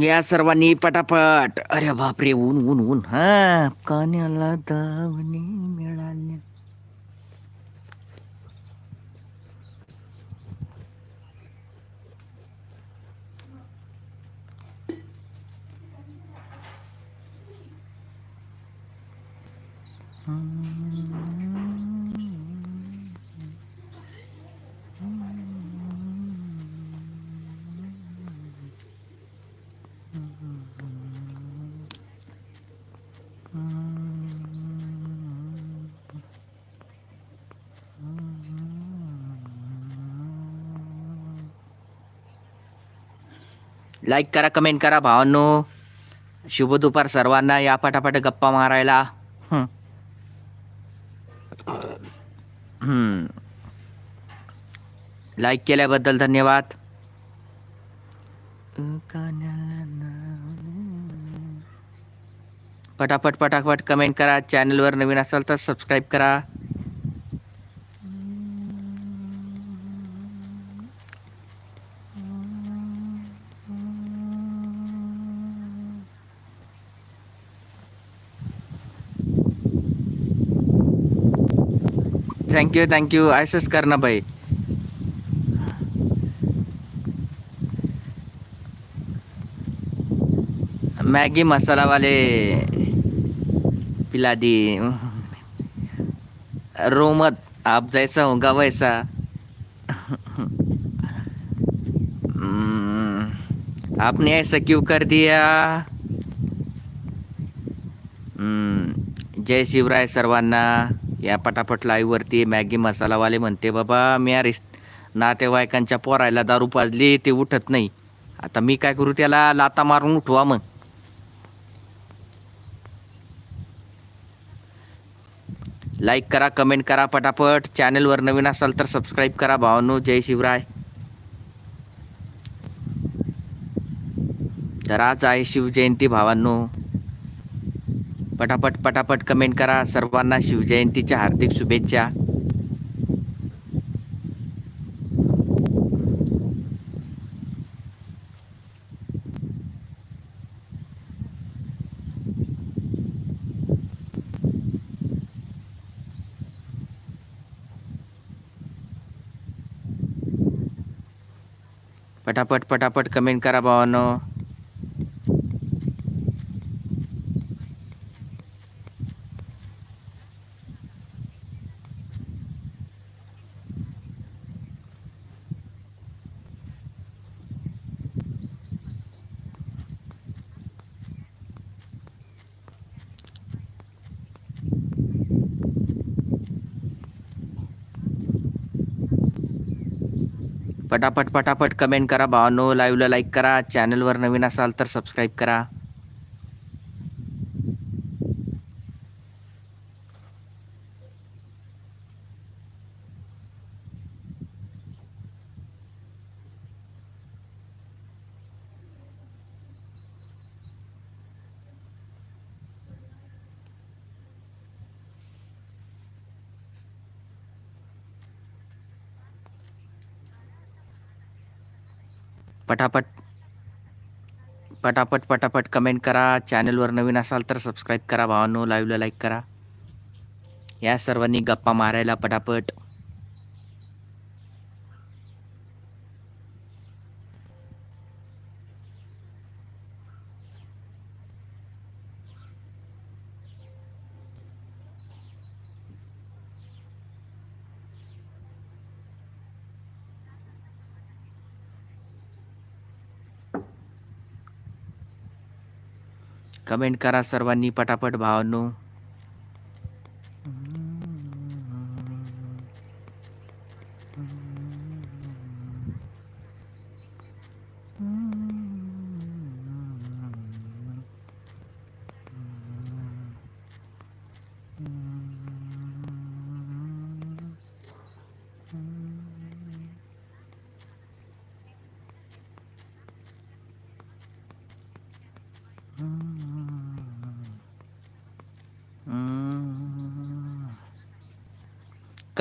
या सर्वांनी पटापट. अरे बापरे ऊन ऊन ऊन. हा कान्याला दावणी. लाईक करा कमेंट करा भावांनो. शुभ दुपार सर्वांना. या पटापट गप्पा मारायला. लाईक केल्याबद्दल धन्यवाद. पटापट पटापट कमेंट करा. चॅनलवर नवीन असाल तर सबस्क्राईब करा. थँक्यू थँक्यू असंच कर ना भाई. मॅगी मसालावाले पिला दी. रोमत आप जैसा होगा वैसा. हम्म, आपने ऐसा क्यों कर दिया? हम्म, जय शिवराय सर्वांना. या पटापट लाईव्हवरती मॅगी मसालावाले म्हणते बाबा मी अरे नातेवाईकांच्या पोरायला दारू पाजली ते उठत नाही. आता मी काय करू त्याला लाता मारून उठवा मग. लाईक करा कमेंट करा पटापट. चॅनलवर नवीन असाल तर सबस्क्राईब करा भावांनो. जय शिवराय. तर आज आहे शिवजयंती भावांनो. पटापट पटापट कमेंट करा. सर्वांना शिवजयंतीच्या हार्दिक शुभेच्छा. पटापट पटापट कमेंट करा भावानो. पटापट पटापट कमेंट करा. भावांनो लाईव्हला लाईक करा. चॅनलवर नवीन असाल तर सबस्क्राईब करा. पटापट पटापट पटापट कमेंट करा. चॅनलवर नवीन असाल तर सबस्क्राईब करा भावांनो. लाईव्हला लाईक करा. या सर्वांनी गप्पा मारायला पटापट. कमेंट करा सर्वांनी पटापट भावांनो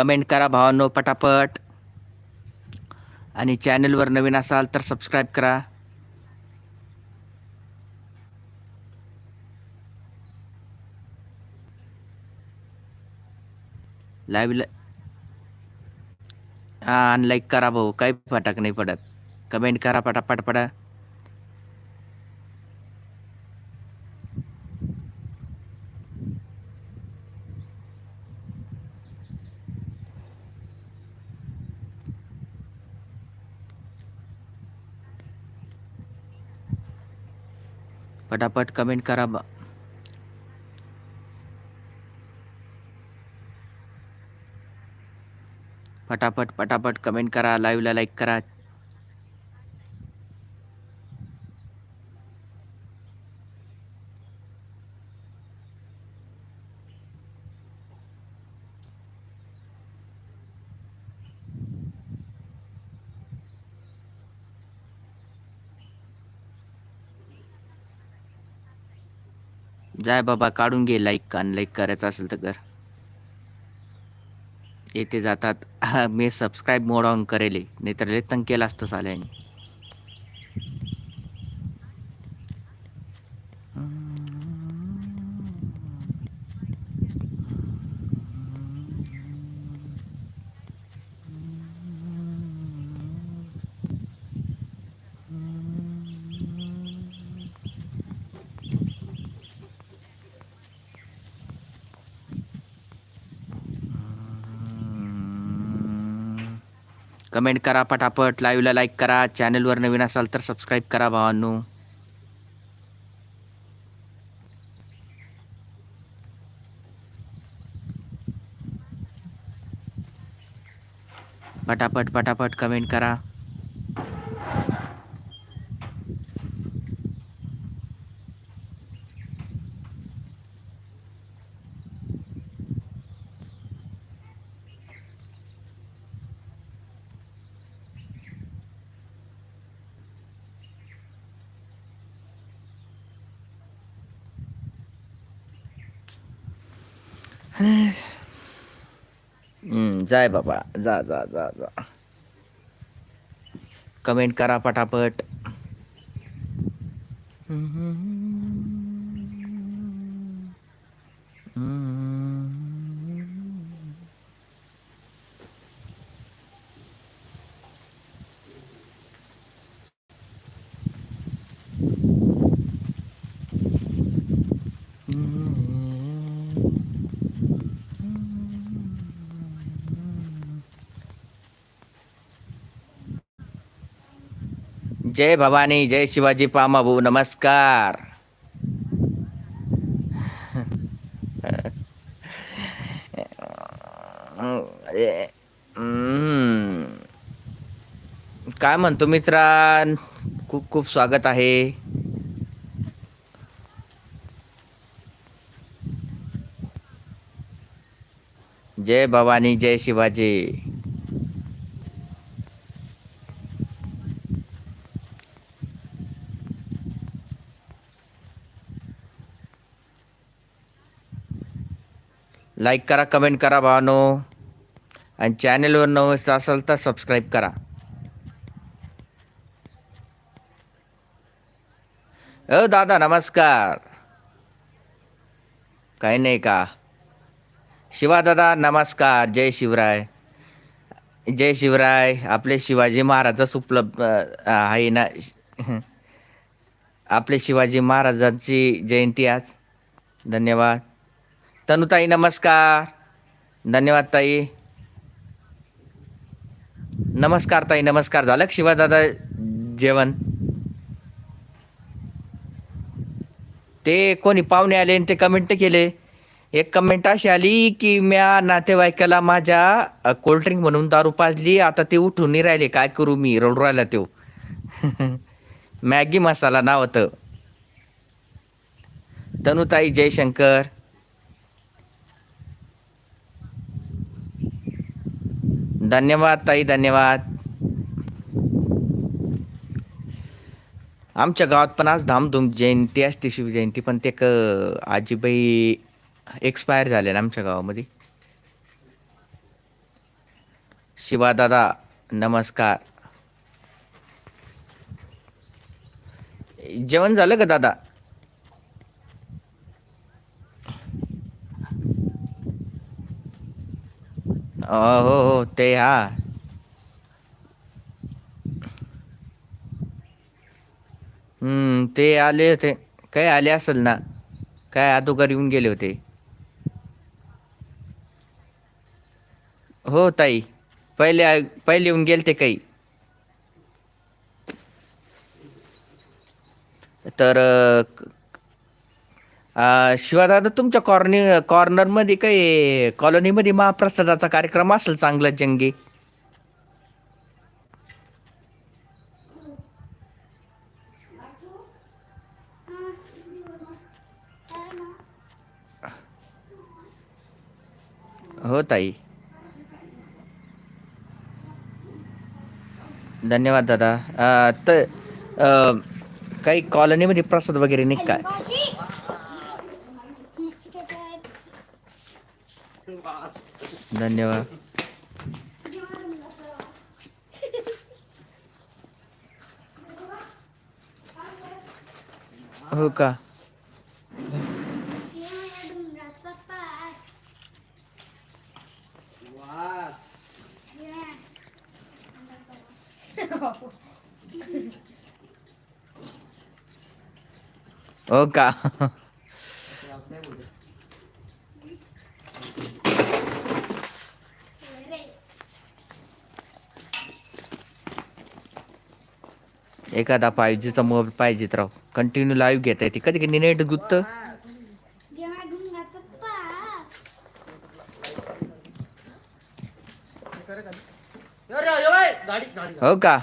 कमेंट करा भावांनो पटापट. आणि चॅनलवर नवीन असाल तर सबस्क्राईब करा. लाईव्हला हां अनलाईक करा भाऊ काही फटाक नाही पडत. कमेंट करा पटापट पडा. पटापट कमेंट करा बा पटापट पटापट कमेंट करा लाईव्हला लाईक करा जाय बाबा काढून घे लाईक आणि करायचं असेल तर कर. येथे जातात. मी सबस्क्राईब मोड ऑन करेल. नाहीतर लेतन केला असतं साल्याने. कमेंट करा पटापट लाईव्हला लाईक करा. चॅनलवर नवीन असाल तर सबस्क्राईब करा भावांनो. पटापट पटापट कमेंट करा. जाय बाबा जा जा जा जा. कमेंट करा पटापट. जय भवानी जय शिवाजी पामा भाऊ नमस्कार काय म्हणतो मित्रां? खूप खूप स्वागत आहे. जय भवानी जय शिवाजी. लाईक करा कमेंट करा भावानो. आणि चॅनलवर नवं असाल तर सबस्क्राईब करा. अ दादा नमस्कार. काही नाही का? शिवा दादा नमस्कार. जय शिवराय. जय शिवराय. आपले शिवाजी महाराजच उपलब्ध आहे ना? आपले शिवाजी महाराजांची जयंती आज. धन्यवाद. तनुताई नमस्कार. धन्यवाद ताई. नमस्कार ताई नमस्कार. झालं शिवादादा जेवण? ते कोणी पाहुणे आले आणि ते कमेंट केले. एक कमेंट अशी आली की म्या नातेवाईकाला माझ्या कोल्ड्रिंक म्हणून दारू पाजली. आता ते उठून नाही राहिले. काय करू मी? रडू राहिला तो. मॅगी मसाला नाव होतं. तनुताई जयशंकर. धन्यवाद ताई धन्यवाद. आमच्या गावात पण आज धामधूम जयंती असते शिवजयंती पण ते क आजीबाई एक्सपायर झाले ना आमच्या गावामध्ये. शिवादादा नमस्कार. जेवण झालं का दादा? हो हो ते हा. हम्म ते आले होते. काय आले असेल ना? काय अदोगर येऊन गेले होते. हो ताई. पहिले पहिले येऊन गेल ते काही. तर अ शिवादादा तुमच्या कॉर्नि कॉर्नरमध्ये काही कॉलनीमध्ये महाप्रसादाचा कार्यक्रम असेल चांगला जंगी? हो ताई. धन्यवाद दादा. अ, तर काही कॉलनीमध्ये प्रसाद वगैरे नाही काय धन्यवाद हो का हो का एखादा फाईव्ह जीचा मोबाईल पाहिजेत राव कंटिन्यू लाईव्ह घेता येते. कधी कधी नेट गुत्त. हो का?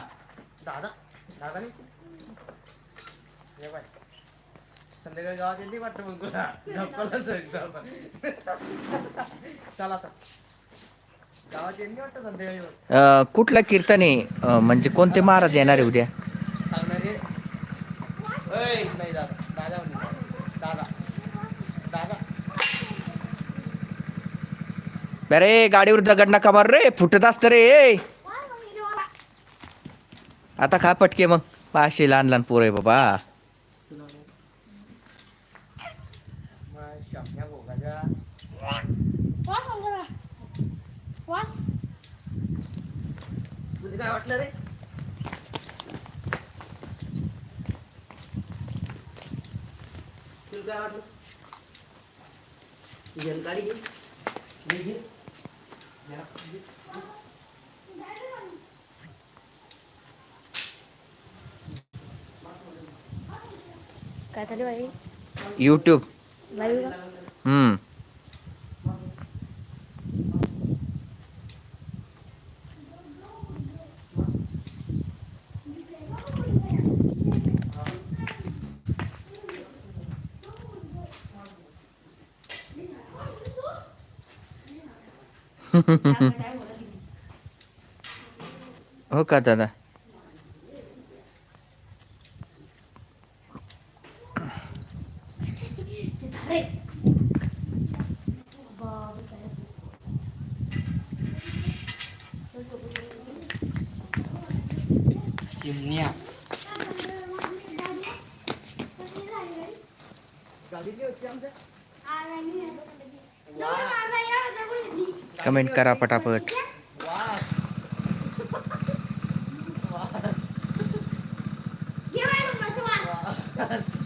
कुठला कीर्तन आहे? म्हणजे कोणते महाराज येणार आहे उद्या? नाही दादा दादा म्हणले दादा. दादा. अरे गाडीवर दगड नका मार रे. फुटत असत रे. ए. आता खा पटके मग. पाचशे लहान लहान पोर आहे बाबा. काय वाटलं रे? तुला काय वाटलं घेऊन गाडी घे घे, घे. जरा, घे. काय चालू आहे यूट्यूब लाईव्ह का हम्म। हो का दादा चिमण्या गाडी जी होती आमच्या कमेंट करा पटापट. वास. वास.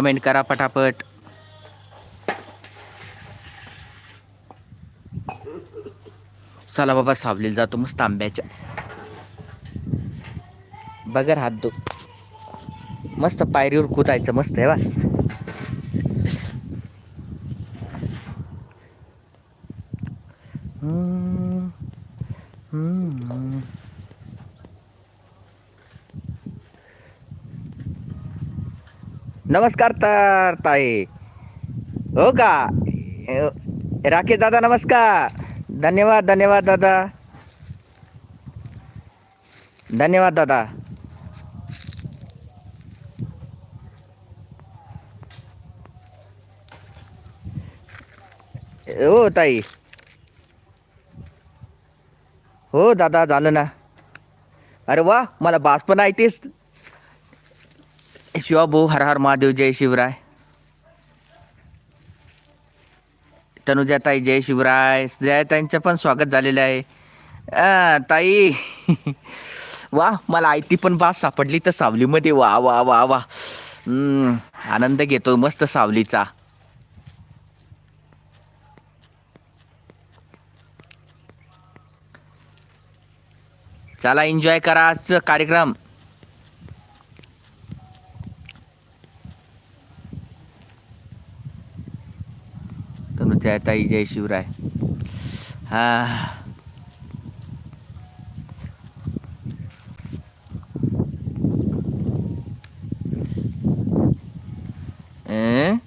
कमेंट करा पटापट चला बाबा सावलीला जातो मस्त आंब्याच्या बगर हात दो मस्त पायरीवर कुदायचं मस्त आहे बा हम्म. हम्म. नमस्कार तर ताई. हो का? राकेश दादा नमस्कार. धन्यवाद धन्यवाद दादा. धन्यवाद दादा. हो ताई. हो दादा झालं ना. अरे वा मला बास पण ऐकतेस शिवा भाऊ हर हर महादेव जय शिवराय। तनुजाताई जय शिवराय। जयताईंचं पण स्वागत झालेलं आहे. ताई. वा मला आयती पण बास सापडली तर सावलीमध्ये वा वा वा वा. आनंद घेतो मस्त सावलीचा. चला एन्जॉय करा आजचं कार्यक्रम तनुजाताई जय शिवराय. हा अं?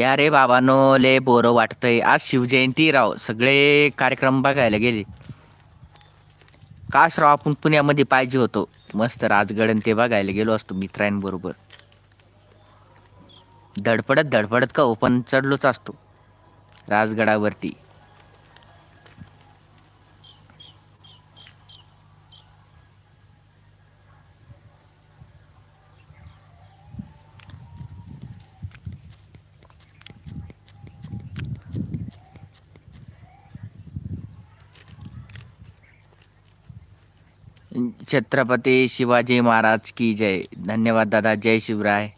या रे बाबानो ले बोरं वाटतंय. आज शिवजयंती राव. सगळे कार्यक्रम बघायला गेले. काश राव आपण पुण्यामध्ये पाहिजे होतो. मस्त राजगड आणि ते बघायला गेलो असतो मित्रांबरोबर. धडपडत धडपडत का ओपन पण चढलोच असतो. राजगडावरती. छत्रपती शिवाजी महाराज की जय. धन्यवाद दादा. जय शिवराय.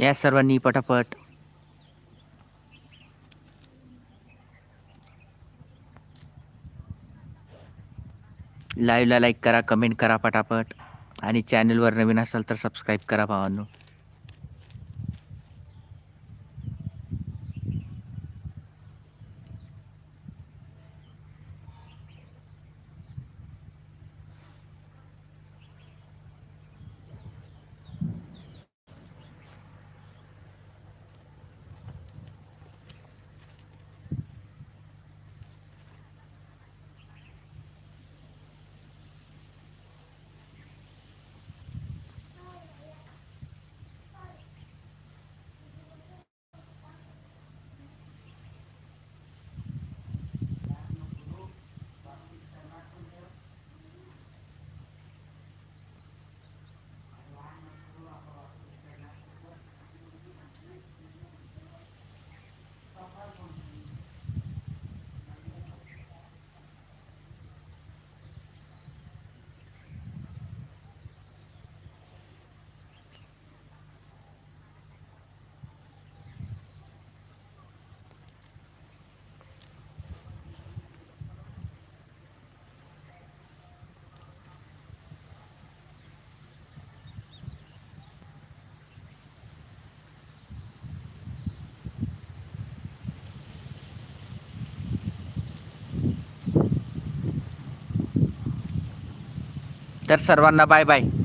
या सर्वांनी पटापट. लाईव्हला लाईक करा कमेंट करा पटापट. आणि चॅनलवर नवीन असाल तर सबस्क्राईब करा भावांनो. तर सर्वांना बाय बाय.